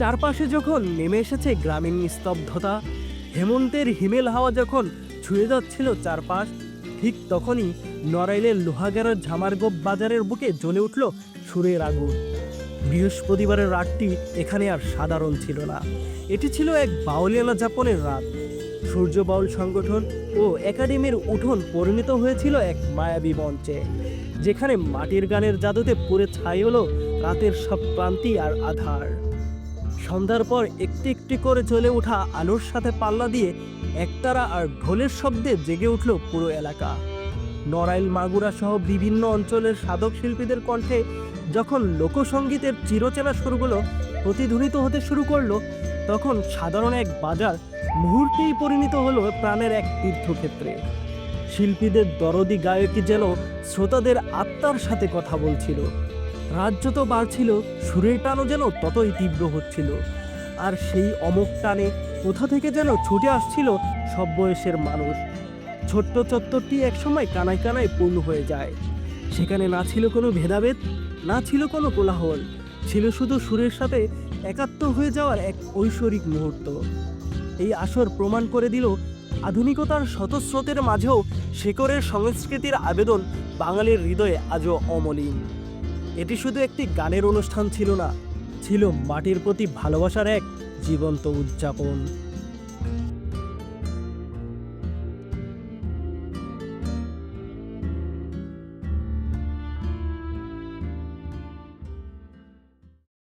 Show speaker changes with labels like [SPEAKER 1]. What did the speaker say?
[SPEAKER 1] চারপাশে যখন নেমে এসেছে গ্রামীণ নিস্তব্ধতা, হেমন্তের হিমেল হাওয়া যখন ছুঁয়ে যাচ্ছিল চারপাশ, ঠিক তখনই নড়াইলের লোহাগাড়ার ঝামারগোপ বাজারের বুকে জ্বলে উঠল সুরের আগুন। বৃহস্পতিবারের রাতটি এখানে আর সাধারণ ছিল না। এটি ছিল এক বাউলিয়ানা যাপনের রাত। সূর্য বাউল সংগঠন ও একাডেমির উঠোন পরিণত হয়েছিল এক মায়াবী মঞ্চে, যেখানে মাটির গানের জাদুতে পুরে ছাই হলো রাতের সব ক্লান্তি আর আধার। সন্ধ্যার পর একটি একটি করে চলে ওঠা আলোর সাথে পাল্লা দিয়ে একতারা আর ঢোলের শব্দে জেগে উঠল পুরো এলাকা। নড়াইল মাগুরা সহ বিভিন্ন অঞ্চলের সাধক শিল্পীদের কণ্ঠে যখন লোকসঙ্গীতের চিরচেনা সুরগুলো প্রতিধ্বনিত হতে শুরু করল, তখন সাধারণ এক বাজার মুহূর্তেই পরিণত হলো প্রাণের এক তীর্থক্ষেত্রে। শিল্পীদের দরদি গায়কী যেন শ্রোতাদের আত্মার সাথে কথা বলছিল। রাজ্য তো বাড়ছিল, সুরের টানও যেন ততই তীব্র হচ্ছিল। আর সেই অমোক টানে কোথা থেকে যেন ছুটে আসছিল সব বয়সের মানুষ। ছোট্ট চত্বরটি একসময় কানায় কানায় পূর্ণ হয়ে যায়। সেখানে না ছিল কোনো ভেদাভেদ, না ছিল কোনো কোলাহল, ছিল শুধু সুরের সাথে একাত্ম হয়ে যাওয়ার এক ঐশ্বরিক মুহূর্ত। এই আসর প্রমাণ করে দিল আধুনিকতার শতস্রোতের মাঝেও শেকরের সংস্কৃতির আবেদন বাঙালির হৃদয়ে আজও অমলিন। এটি শুধু একটি গানের অনুষ্ঠান ছিল না ছিল মাটির প্রতি ভালোবাসার এক জীবন্ত উদযাপন।